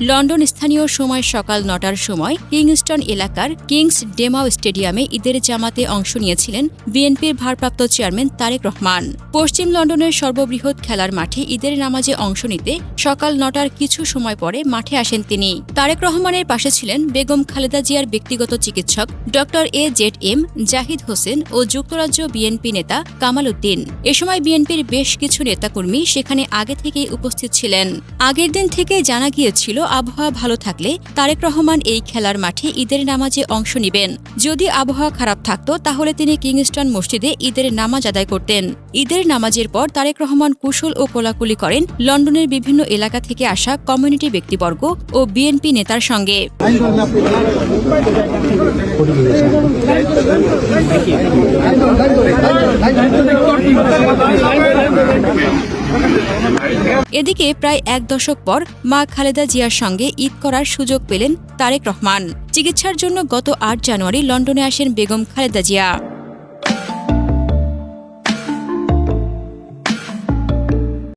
London স্থানীয় সময় সকাল নটার সময় কিংস্টন এলাকার কিংস ডেমাও স্টেডিয়ামে ঈদের জামাতে অংশ নিয়েছিলেন বিএনপির ভারপ্রাপ্ত চেয়ারম্যান তারেক রহমান। পশ্চিম লন্ডনের সর্ববৃহৎ খেলার মাঠে ঈদের নামাজে অংশ নিতে সকাল নটার কিছু সময় পরে মাঠে আসেন তিনি। তারেক রহমানের পাশে ছিলেন বেগম খালেদা জিয়ার ব্যক্তিগত চিকিৎসক doctor A Z M, Zahid Hossain ও যুক্তরাজ্য বিএনপি নেতা কামাল উদ্দিন। এ সময় বিএনপির বেশ কিছু নেতাকর্মী সেখানে আগে থেকেই উপস্থিত ছিলেন। আগের দিন থেকে জানা গিয়েছিল, আবহাওয়া ভালো থাকলে তারেক রহমান এই খেলার মাঠে ঈদের নামাজে অংশ নেবেন। যদি আবহাওয়া খারাপ থাকতো, তাহলে তিনি কিংস্টন মসজিদে ঈদের নামাজ আদায় করতেন। ঈদের নামাজের পর তারেক রহমান কুশল ও কোলাকুলি করেন লন্ডনের বিভিন্ন এলাকা থেকে আসা কমিউনিটি ব্যক্তিবর্গ ও বিএনপি নেতার সঙ্গে। এদিকে প্রায় এক দশক পর মা খালেদা জিয়ার সঙ্গে ঈদ করার সুযোগ পেলেন তারেক রহমান। চিকিৎসার জন্য গত আট জানুয়ারি লন্ডনে আসেন বেগম খালেদা জিয়া।